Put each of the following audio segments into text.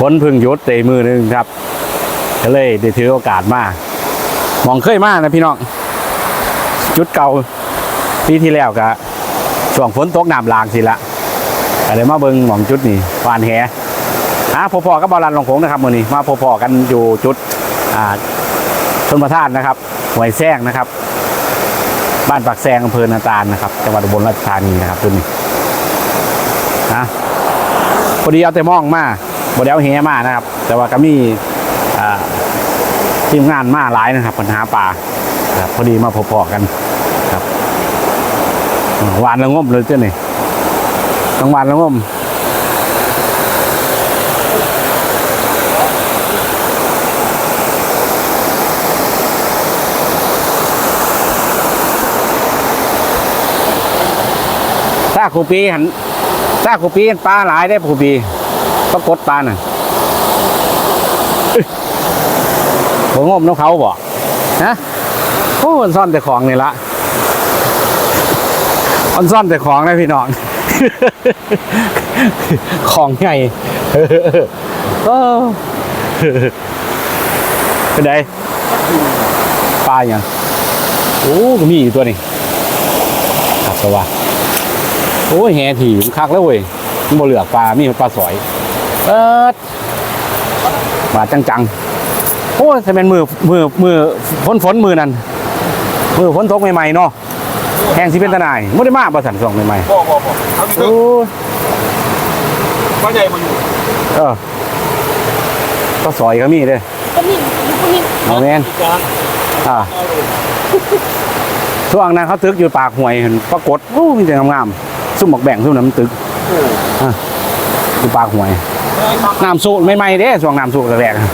ฝนพึ่งยุดเตะมือหนึงครับ ก็เลยได้ถือโอกาสมามองเคยมากนะพี่น้อง จุดเก่าปีที่แล้วก็ช่วงฝนตกน้ำลากสิละก็เลยมาเบิงหมองจุดนี้วานแหหาพอๆกับบอลันลงโขงนะครับมือนี้มาพอๆกันอยู่จุดอ่าชนประทานนะครับหวยแซงนะครับ บ้านปากแซงอำเภอนาตาลนะครับจังหวัดอุบลราชธานีนะครับจุดนี้นะพอดีเอาแต่มองมา บดเอาแหมานะครับ แต่ว่าก็มีทีมงานมาหลายนะครับปัญหาป่าครับพอดีมาพอๆกันครับหวานละงมเลยเจ้านี่ต้องหวานละงมถ้าคูปีหันถ้าคูปีปลาหลายได้คูปี ปรากฏปลาน่ะผมงมน้องเขาบอกฮะโอ้มันซ่อนแต่ของนี่ละมันซ่อนแต่ของนะพี่น้อง ของใหญ่เออเป็นไงปลาอย่างโอ้ก็มีอยู่ตัวนี้ครับตัวว่าโอ้แห่ถี่มันคักแล้วเว้ยมันบ่เหลือกปลา มีปลาสอย เออบาดจังๆโอ้ยจะเป็นมือมือมือฝนฝนมือนั่นมือฝนตกใหม่ๆเนาะแห้งสิเป็นตะนายไม่ได้มาประสันสองใหม่บ่บ่บ่เอาๆอยู่โอ้เพิ่งยบ้านใหญ่มาอยู่เออก็สอยก็มีเด้อก็มีอยู่คนนี้หมอแมนอีกจานอ่าช่วงนั้นเขาตึกอยู่ปากห่วยเห็นปรากฏโอ้มีแต่งามๆซุ่มหมกแบ่งซุ่มน้ำตึกโอ้อ ยู่ปากหวย น้ำสูตรใหม่ๆเด้ช่วงน้ำสูตรแรกๆอะ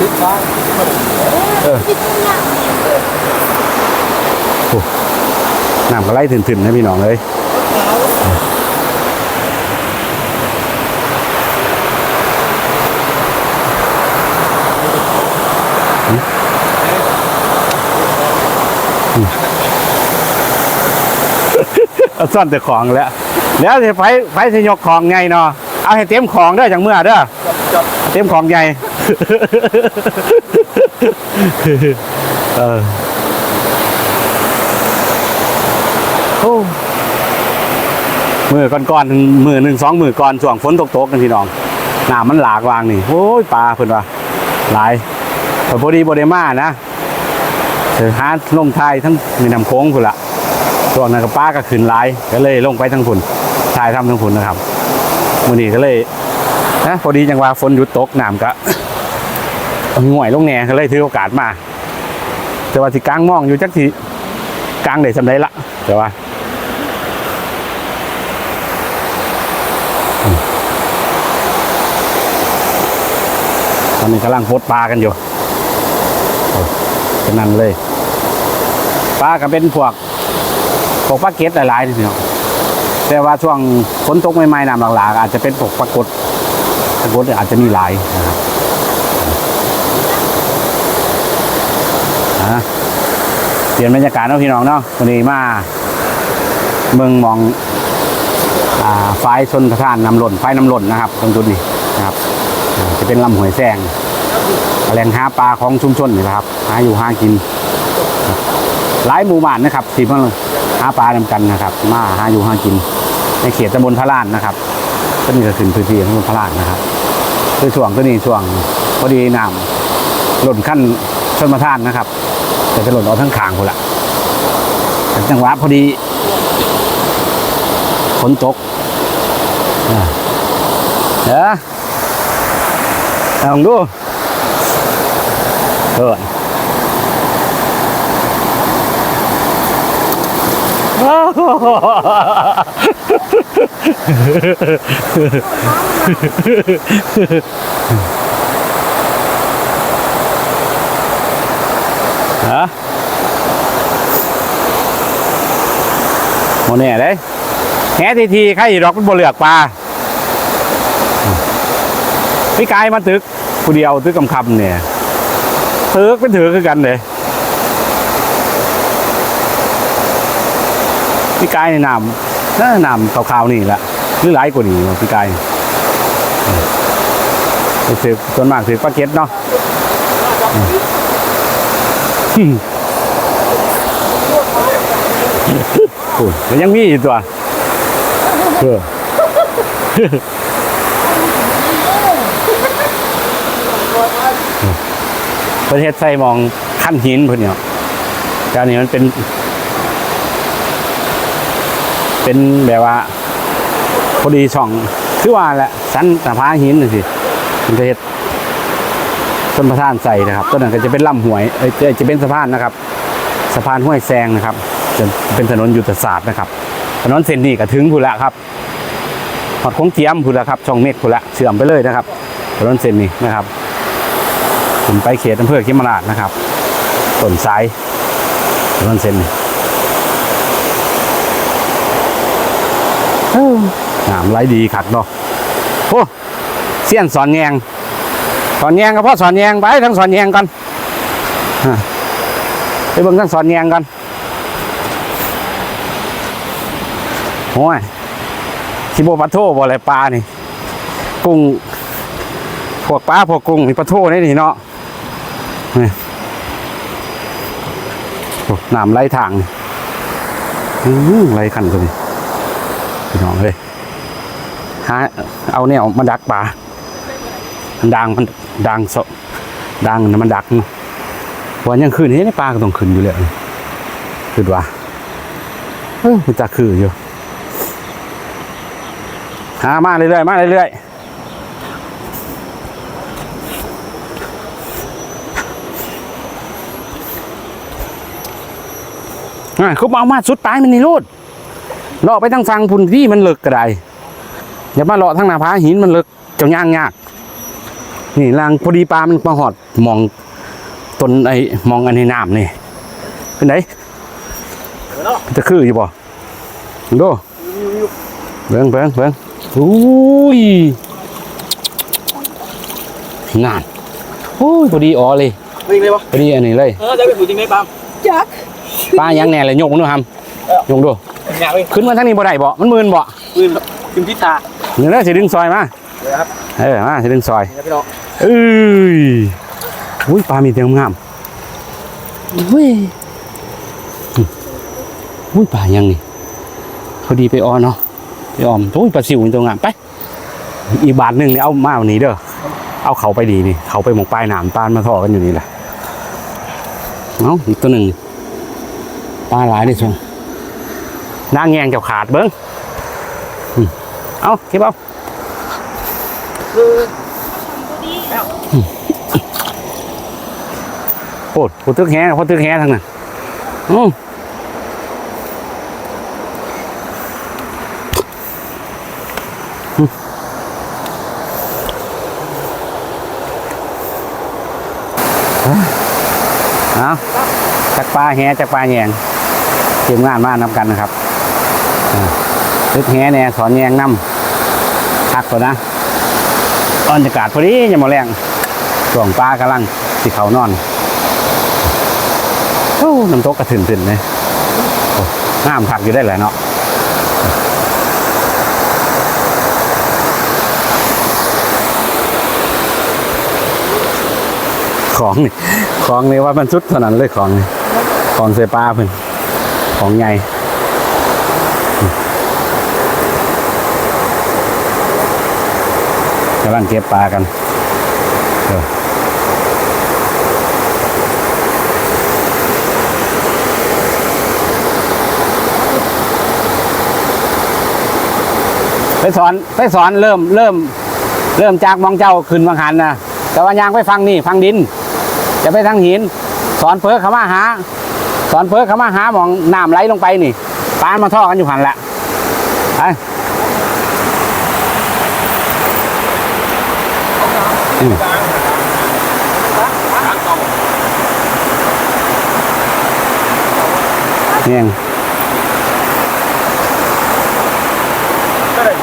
ติดบ้านที่ตรงเนี้ยน้ำก็ไล่ถึนๆนะพี่น้องเลยเอาซ่อนแต่ของแล้ว แล้วจะไฟไฟจะยกของไงเนาะเอาให้เต็มของเด้อจังเมื่อเด้อจับเต็มของใหญ่เออโอ้มือก่อนๆมือหนึ่งสองมือก่อนช่วงฝนตกๆกันพี่น้องน้ำมันหลากวางนี่โอ้ยปลาเพิ่นว่าหลายแต่พอดีบไดมานะเธอหาลงทายทั้งมีน้ำโค้งพุ่นละช่วงนั้นก็ปลาก็ขึ้นหลายก็เลยลงไปทั้งพุ่น ทายทำทั้งพุ่นนะครับมื้อนี้ก็เลยนะพอดีจังว่าฝนหยุดตกน้ำก็ห่วยลงแหน่ก็เลยถือโอกาสมา แต่ว่าสิกลางมองอยู่จักสิกลางได้สำได้ละแต่ว่าตอนนี้กำลังโพดปลากันอยู่โอ้เป็นนั่นเลย ปลาก็เป็นพวกพวกปลาเก็ดหลายๆนี่พี่น้อง แต่ว่าช่วงฝนตกใหม่ๆน้ำหลากๆอาจจะเป็นพวกปลากดทางรถอาจจะมีหลายนะครับอะเปลี่ยนบรรยากาศเนาะพี่น้องเนาะวันนี้มาเมืองมองอ่าไฟชนประทานน้ำหล่นไฟน้ำหล่นนะครับ ตรงจุดนี้นะครับ จะเป็นลำห้วยแซงแหล่งหาปลาของชุมชนนี่แหละครับ หาอยู่หากินครับหลายหมู่บ้านนะครับที่มาหาปลานำกันนะครับ มาหาอยู่หากิน ในเขตตำบลพระลานนะครับก็นี่ก็ขึ้นพื้นที่ของพระราชนะครับคือช่วงก็นี่ช่วงพอดีน้ำหล่นขั้นชนมาท่านนะครับแต่จะหล่นเอาทั้งขางคนละแต่จังหวะพอดีฝนตกเด้อลองดูเออโอ้โห ฮะโมเนี่ยเลยแหทีทีใครดอกมันบ่เหลือกปลาพี่กายมาตึกผู้เดียวตึกกำคำเนี่ยตึกเป็นถือคือกันเลย พี่กายในน้ำเอ้อนำขาวๆนี่แหละหรือหลายกว่านี้พี่กายไปถือส่วนมากถือปลาเก็ตเนาะอืมโอ้ยมันยังมีอีกตัวเออประเทศไทยมองขั้นหินเพื่อนเนี่ยการนี้มันเป็น เป็นแบบว่าพอดีช่องคือว่าแหละสันสะพานหินน่สิมันจะเฮ็ดต้นประธานใส่นะครับต้นนั้นก็จะเป็นลำหวยเอ้ยจะจะเป็นสะพานนะครับสะพานห้วยแซงนะครับ จะเป็นถนนยุทธศาสตร์นะครับ ถนนเส้นนี้ก็ถึงพูนละครับหอดคงเทียมพูนละครับ ช่องเม็ดพูนละเชื่อมไปเลยนะครับ ถนนเส้นนี้นะครับผมไปเขตอำเภอเขมราชนะครับต้นสายถนนเส้นนี้ น้ำไหลดีคักเนาะโอ้เสี้ยนสอนแยงสอนแยงก็พ่อสอนแยงไปทั้งสอนแยงกันไปเบิ่งทั้งสอนแยงกันโอ้ยสิโบปลาโทบ่อะไรปลานี่กุ้งพวกปลาพวกกุ้งนี่ปลาโทนี่นี่เนาะนี่โอ้น้ำไหลทางนี่ไหลขันตัวนี้ พี่น้องเลยหาเอาเนี่ยมาดักปลามันดังมันดังสดังมันดักวันยังคืนนี้ปลาก็ต้องขึ้นอยู่เลยคือว่าเออมันจะคืออยู่หามาเรื่อยๆมาเรื่อยๆอะเขาเอามาสุดตายมันนี่รูด เลาะไปทางฟังพุ่นที่มันเลิกก็ได้อย่ามาเลาะทางหน้าผาหินมันเลิกเจ้าย่างยากนี่ลางพอดีปลามันมาหอดมองต้นไอ้มองอันในน้ำนี่เป็นไหนจะคืออยู่บ่ดูเบิ่งเบิ่งเบิ่งอุ้ยงานโอ้ยพอดีอ๋อเลยวิ่งเลยวะพอดีอันนี้เลยเออจะไปฝูจริงไหมปาล์มจักปลายังแหน่เลยยกมันดูทำยกดูอ ยากวิ่งขึ้นมาทางนี้บ่ได้บ่มันมืนบ่วิ่งถึงทิศทางเดี๋ยวนะสิดึงซอยมาเลยครับเออมาสิดึงซอยนี่ครับพี่น้องเอ้ยอุ้ยปลามีเตียงงามอุ้ยอุ้ยปลายังนี่พอดีไปออนเนาะไปออมโอ้ยปลาซิวมีตัวงามไป อีกบาทหนึ่งนี่เอามาวันนี้เด้อเอาเขาไปดีนี่ เขาไปหมกปลายหนามปานมาทอกันอยู่นี่แหละเอาอีกตัวหนึ่งปลาหลายดิชง นางแงงเจ้าขาดเบิ้งอืมเอาเก็บเอาโอ้พอตึกแห่พอตึกแห่ทั้งนั้นอืมอืมเอาจากปลาแห่จากปลาแยงเตรียมงานมานำกันนะครับ อ่าตึกแหเนี่ยสอนแยงน้ำคักตัวนะบรรยากาศพอดียังมาแรงช่วงปลากำลังสิเขานอนโอ้น้ำตกกระถึนถึนเลยโอ้น้ำผักอยู่ได้แหละเนาะของนี่ของนี่ว่ามันสุดเท่านั้นเลยของนี่ของเสปลาเพิ่นของใหญ่ กำลังเก็บปลากันเออไปสอนไปสอนเริ่มเริ่ม เริ่มจากมองเจ้าขึ้นบางหันนะแต่ว่ายางไปฟังนี่ฟังดิน จะไปทางหิน สอนเพิกเขามาหา สอนเพิกเขามาหาหมองน้ำไหลลงไปนี่ปานมาท่อกันอยู่หันละไป อืมเนี่ยก็เลย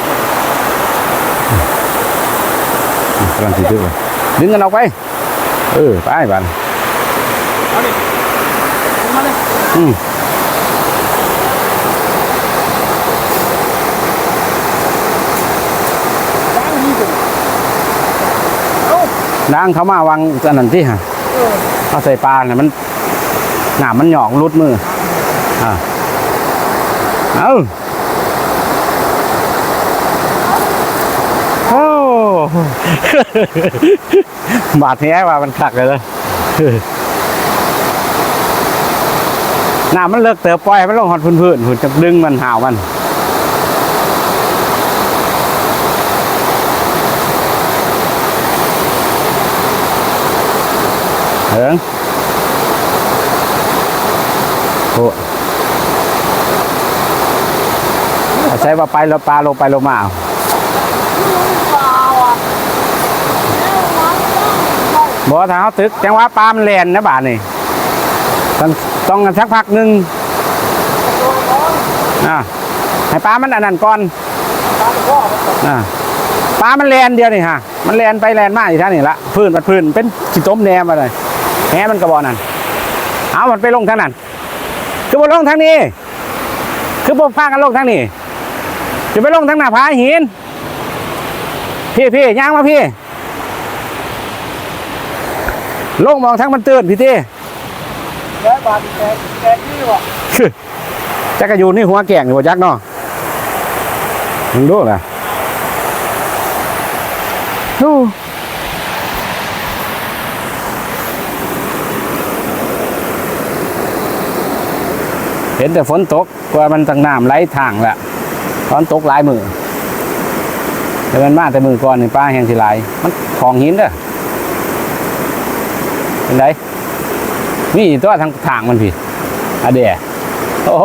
กำลังถือด้วยดึงกันออกไป เออ ไปบ้าน เอาดิมาเลย อืม ล้างนี่สิ ล้างเขามาวางอันนั้นที่ฮะเออเอาใส่ปลาเนี่ยมันหนามมันหยอกรุดมืออ่าเอาโอ้บาดแท้ว่ามันขักเลยเลยหน้ามันเลิกเติบปล่อยให้มันลงหอดพื้นพื้นๆหุ่นจะดึงมันหาวมัน เหิงโอ้ใช้ว่าไปแล้วปลาลงไปลงมาเอาเปล่าอะแล้วมันต้องบอกว่าถ้าเขาตึกจังหวะปลามันแลนนะบาทนี่ต้องต้องกันสักพักหนึ่งอ่าให้ปลามันอันนั้นก่อนอ่าปลามันแลนเดียวนี่ฮะ มันแลนไปแลนมาอยู่ท่านี่ละพื้นมันพื้นเป็นจิตต้มแนมมาเลย แหมันกระบอกนั่นเอามันไปลงทางนั้นคือบนลงทางนี้ คือบนพากันลงทางนี้จะไปลงทางหน้าผาหิน พี่พี่ย่างมาพี่ ลงมองทั้งมันตื่นพี่ที่แล้วบาดแตกแตกนี่วะจักรยูนนี่หัวแก่งอยู่บ่จักเนาะมึงดูล่ะดู เห็นแต่ฝนตกว่ามันตั้งน้ำไหลทางแหละตอนตกหลายมือแต่มันมาแต่มือก่อนนี่ป้าแห้งสิไหลาย มันของหินเด้อเป็นไดมีตัวทางทางมันพี่อะเดียโอ้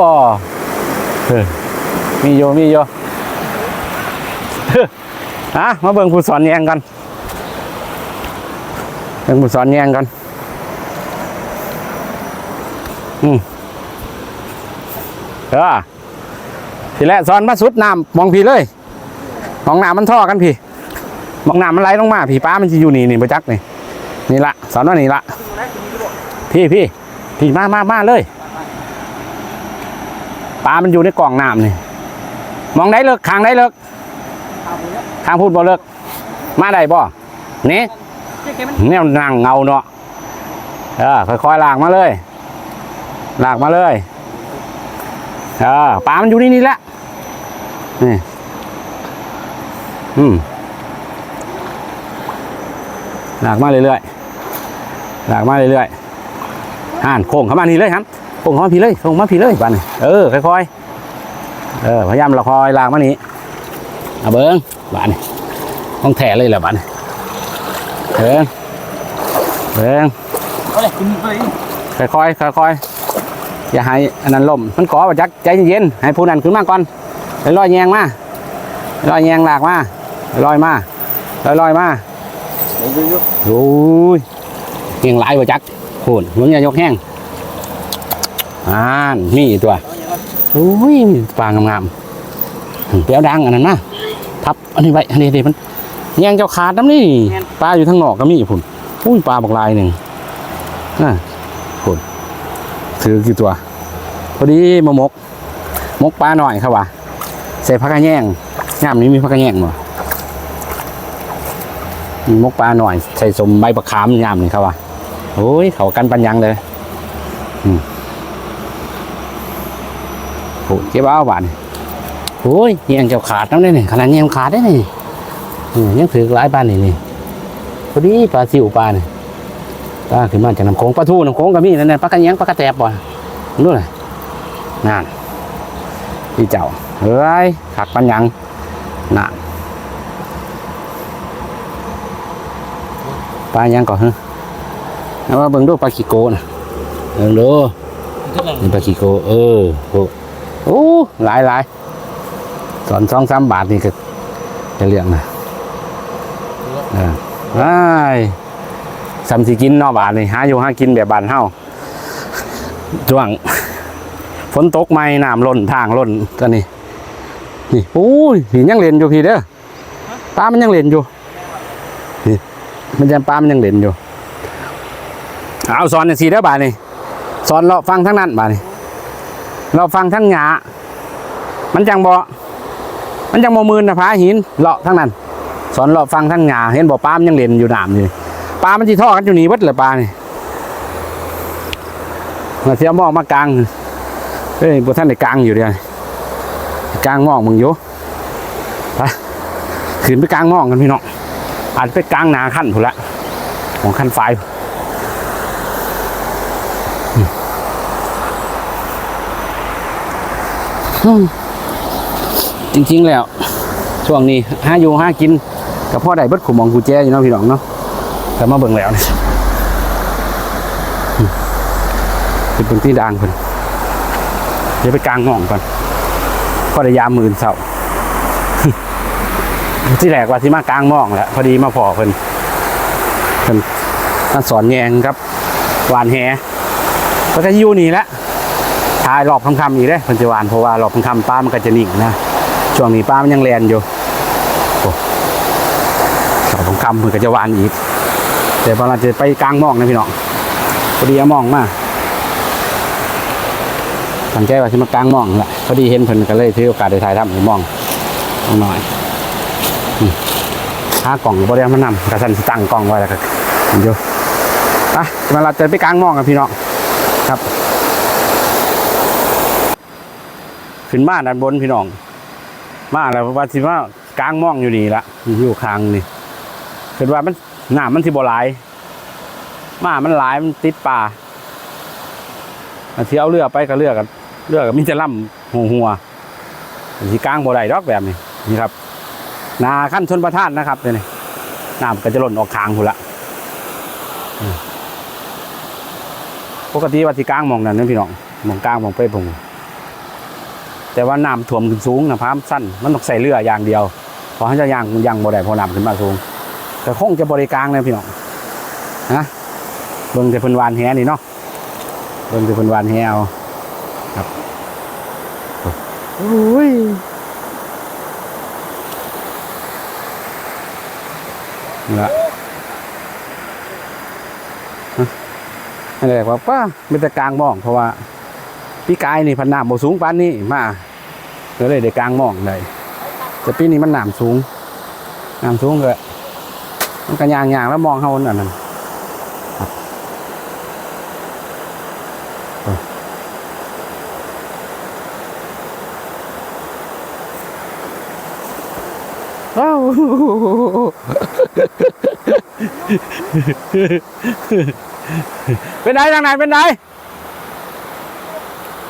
เออมีโยมีโยฮะมาเบิ่งผู้สอนแยงกันเบิ่งผู้สอนแยงกันอืม เออทีแรกสอนมาสุดน้ำมองพี่เลยมองน้ำมันท่อกันพี่มองน้ำมันไหลลงมาพี่ป้ามันจะอยู่นี่นี่ประจักษ์นี่นี่ละสอนว่านี่ละพี่พี่พี่มามามาเลยปลามันอยู่ในกล่องน้ำนี่มองได้เลิกขางได้เลิกขางพูดบ่เลิก มาได้บ่นี่เจ๊เนแนวนั่งเงาเนาะเออค่อยๆลากมาเลยลากมาเลย เออปลามันอยู่นี่นี่แหละนี่อืมลากมาเรื่อยๆลากมาเรื่อยๆห่านโค้งเข้ามานี่เลยครับโค้งเข้ามาพี่เลยโค้งมาพี่เลยบ้านนี่เออค่อยๆเออพยายามเราคอยลากมานี่เอาเบิ้งบ้านนี่ต้องแถเลยแหละบ้านนี่เบิ้งเบิ้งเอาเลยกินไปค่อยๆค่อยๆ อย่าให้อันนั้นล่มมันก่อมาจักใจเย็นๆให้ผู้นั้นขึ้นมาก่อนไปลอยแยงมาลอยแยงหลากมาลอยมาลอยลอยๆมาเดี๋ยวเดี๋ยวโอ้ยเฮียงหลายว่าจักโหนมึงอย่ายกแห้งอ่านมีอีกตัวโอ้ยมีปลางามๆเปรี้ยวดังอันนั้นนะทับอันนี้ไว้อันนี้เดี๋ยวมันแยงเจ้าขาดน้ำนี่ปลาอยู่ทางนอกก็มีพุ่นอุ้ยปลาบักลายหนึ่งน่ะพุ่น ถือกี่ตัว พอดีมามก มกปลาหน่อยครับว่ะใส่ผักกระแยงงามนี้มีผักกระแยงบ่มีมกปลาหน่อย ใส่สมใบประคามยามนี่ครับว่าโอ้ยเขากันปัญญังเลยโอ้เจ็บเอาบานโอ้ยเงียงเจ้าขาดน้ำได้นี่ขนาดเงียงขาดได้นี่อืมยังถือหลายปลานี่นี่พอดีปลาซิวปลาเนี่ย ปลาขึ้นมาจากน้ำโขงปลาทูน้ำโขงก็มีนั่นน่ะปลากระเนียงปลากระแตบบ่นู่นน่ะนั่นพี่เจ้าเฮ้ยขักปัญญังน่ะปลายังก่อนฮะเอามาเบิ่งดูปลาขี้โกนะเบิ่งดูนี่ปลาขี้โกเออโอ้โอ้หลายหลายสอนสองสามบาทนี่ก็จะเลี้ยงนะเออไอ้ายซ้ำสิกินนอกบาทนี่หาอยู่หากินแบบบานเฮาช่วงฝนตกไหมน้ำล้นทางล้นตัวนี้นี่โอ้ยนี่ยังเล่นอยู่พี่เด้อปลามันยังเล่นอยู่นี่มันจะปลามันยังเด่นอยู่เอาสอนสีได้อบาทนี่สอนเราะฟังทั้งนั้นบาทนี่เราฟังทั้งหยามันจังบ่มันจังบ่มืนนะผาหินเลาะทั้งนั้น สอนเลาะฟังทั้งหยาเห็นบ่ปลามันยังเล่นอยู่น้ำอยู่ ปลา มันจีท่อกันอยู่นี่เบิดเลยปลานี่มาเสียมองมากลางเฮ้ยบท่านในกลางอยู่เดียวกลางมองมึงอยู่ไปขึ้นไปกลางมองกันพี่น้องอาจไปกลางนาขั้นถูกละของขั้นไฟจริงๆแล้ว ช่วงนี้ห้าอยู่ห้ากินกับพ่อได้เบิดขุมองกูแจอยู่เนาะพี่น้องเนาะ แต่มาเบิ่งแล้วเนี่ยเป็นเป็นที่ดังเพิ่นเดี๋ยวไปกลางหม่องก่อนพอได้ยามมื่นเสาที่แรกว่าที่มากลางม่องแหละพอดีมาพอเพิ่นเพิ่นมาสอนแยงครับหวานแหก็จะอยู่นี่แหละทายรอบคำๆอีกเด้เพิ่นจะหวานเพราะว่ารอบคำๆป้ามันก็จะนิ่งนะช่วงนี้ป้ามันยังแลนอยู่โอ้สองของคำมือก็จะวานอีก แต่พอเราจะไปกลางมองนะพี่น้องพอดีเอามองมาสังเกตว่าที่มากลางมองแหละพอดีเห็นเพิ่นก็เลยถือโอกาสได้ถ่ายทำให้หมองเอาหน่อยหากล่องบริยามานำกระสันตั้งกล่องไว้แล้วก็เห็นอยู่อะมาเราจะไปกลางมองกันพี่น้องครับ ขึ้นมาด้านบนพี่น้อง มาแล้วว่าสิว่ากลางม่องอยู่นี่ละอยู่คางนี่คือว่ามัน หน้ามันสิบ่หลายมามันหลายมันติดป่าอันที่เอาเรือไปก็เรือกันเรือกับมิจะล่ำหัวหัวอันที่กลางบ่ได้ดอกแบบนี้นี่ครับนาขั้นชนประทานนะครับเนี่ยนี่น้ำก็จะหล่นออกคางหูนละปกติว่าที่กลางมองนั่นนะพี่น้องมองกลางมองเป้พงแต่ว่าน้ำท่วมขึ้นสูงนะพามสั้นมันต้องใส่เรืออย่างเดียวเพราะให้จะยางยางบ่ได้พอน้ำขึ้นมาสูง แต่คงจะบริกลางเลยพี่น้องนะเบิ่งแต่เพิ่นหวานแหนี่เนาะเบิ่งแต่เพิ่นหวานแหเอาครับโอ้ยนี่ละฮะอะไรว่าป้าเป็นแต่กลางบ้อง เพราะว่าพี่กายนี่พันน้ำบ่สูงปานนี้มาก็เลยได้กลางหมองได้แต่ปีนี้มันน้ำสูงน้ำสูงเลย มันก็ยางยางแล้วมองเขาอันนั้นว้าวเป็นไงทางไหนเป็นไง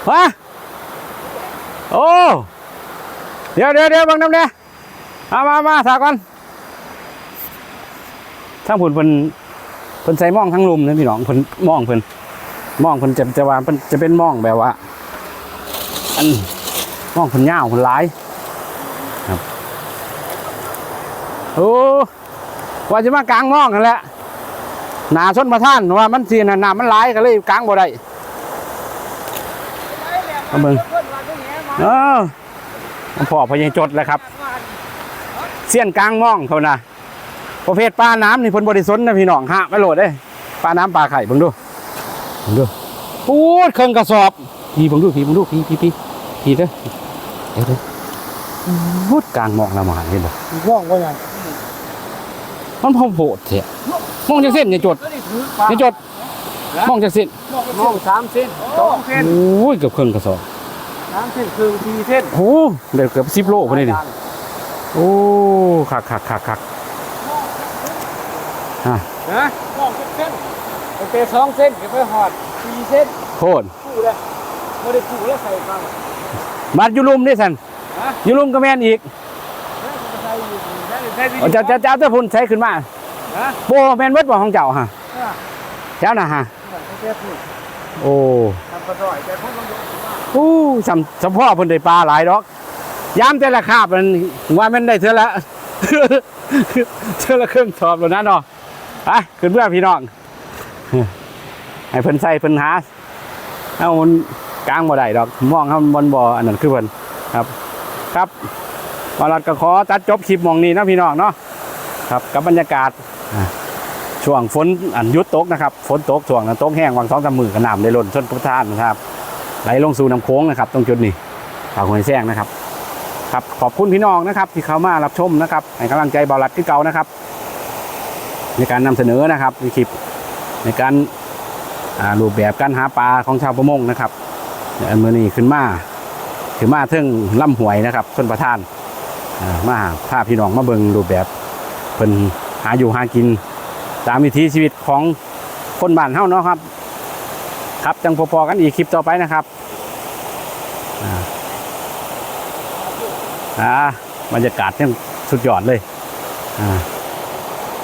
ฮะโอ้ เดี๋ยวเดี๋ยวเดี๋ยวบังน้ำเนี่ยมามามาถาก่อน ทั้งผุนเพิ่นเพิ่นใส่มองทั้งลุมนะพี่น้องเพิ่นมองเพิ่นมองเพิ่นจะจะว่าเพิ่นจะเป็นมองแบบว่า อันมองเพิ่นยาวเพิ่นหลายครับโอ้ว่าจะมากลางมองกันแหละหนาชนประท่านว่ามันสีน่ะน้ำมันหลายก็เลยกลางบ่ได้เอามึงเออพ่อพยังจดแล้วครับ เสี้ยนกลางม่องเขานะ ประเภทปลาน้ำนี่เพนบริสุทธิ์นะพี่น้องฮะไม่โหลดเด้ปลาน้ำปลาไข่เบิ่งดูเบิ่งดูปูดเครื่องกระสอบพี่เบิ่งดูพี่เบิ่งดูพี่พี่พี่พี่เด้อเดี๋ยวเด้อพูดกลางม่องละหมาเห็นบ่ว่องก็ยังมันพอโผดเถอะมองจากเส้นอย่าจดก็ได้ถือปลาอย่าจดมองจากเส้นมองสามเส้นสองเส้นโอ้ยเกือบเครื่องกระสอบสามเส้นครึ่งสี่เส้นโอ้เดี๋ยวเกือบสิบโลพอดีนี่โอ้คักคักคักคัก นะมองเส้นโอเคสองเส้นเก็บไปหอดสี่เส้นโคตรคู่เลยไม่ได้คู่แล้วใส่ฟังบัดอยูรุมนี่สันฮะอยูรุมก็แม่นอีกใส่อยู่ได้ใส่ดีเอาจะจะจะเอาแต่พุ่นใช้ขึ้นมาฮะโบแม่นเบิดบ่ของเจ้าฮะเจ้าน่ะฮะเส้นพูดโอ้ทำกระดอยแต่พวกมันโอ้สำสำพ่อเพิ่นได้ปลาหลายดอกยามแต่ละคาบมันว่ามันได้เท่าละเท่าละเครื่องสอบแล้วนะเนาะ ไปขึ้นเพื่อพี่น้องให้เพิ่นใส่เพิ่นหาเอามันกลางบ่ได้ดอกมองเขาบนบ่ออันนั้นคือเพิ่นครับ ครับบอลัดก็ขอตัดจบคลิปมองนี้นะพี่น้องเนาะครับกับบรรยากาศช่วงฝนอันยุดตกนะครับฝนตกช่วงนั้นตกแห้งวางสองสามมือกับน้ำได้ล้นชนกระทานนะครับไหลลงสู่น้ำโค้งนะครับ ตรงจุดนี้ฝากหวยแซงนะครับ ครับขอบคุณพี่น้องนะครับ ที่เข้ามารับชมนะครับให้กำลังใจบอลัดที่เก่านะครับ ในการนำเสนอนะครับในคลิปในการรูปแบบการหาปลาของชาวประมงนะครับอันมือนี้ขึ้นมาขึ้นมาเทิงล่ำหวยนะครับชนประทานอ่ามาพาพี่น้องมาเบิงรูปแบบเป็นหาอยู่หากิน ตามวิถีชีวิตของคนบ้านเฮาเนาะครับ ครับจังพอๆกันอีกคลิปต่อไปนะครับอ่าอ่าบรรยากาศยังสุดยอดเลยอ่า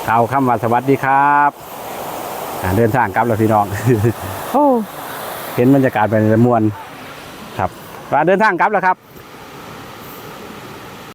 ข่าวคำว่าสวัสดีครับอ่าเดินทางกลับแล้วพี่น้องโอ้เห็นบรรยากาศเป็นมวลครับว่าเดินทางกลับแล้วครับ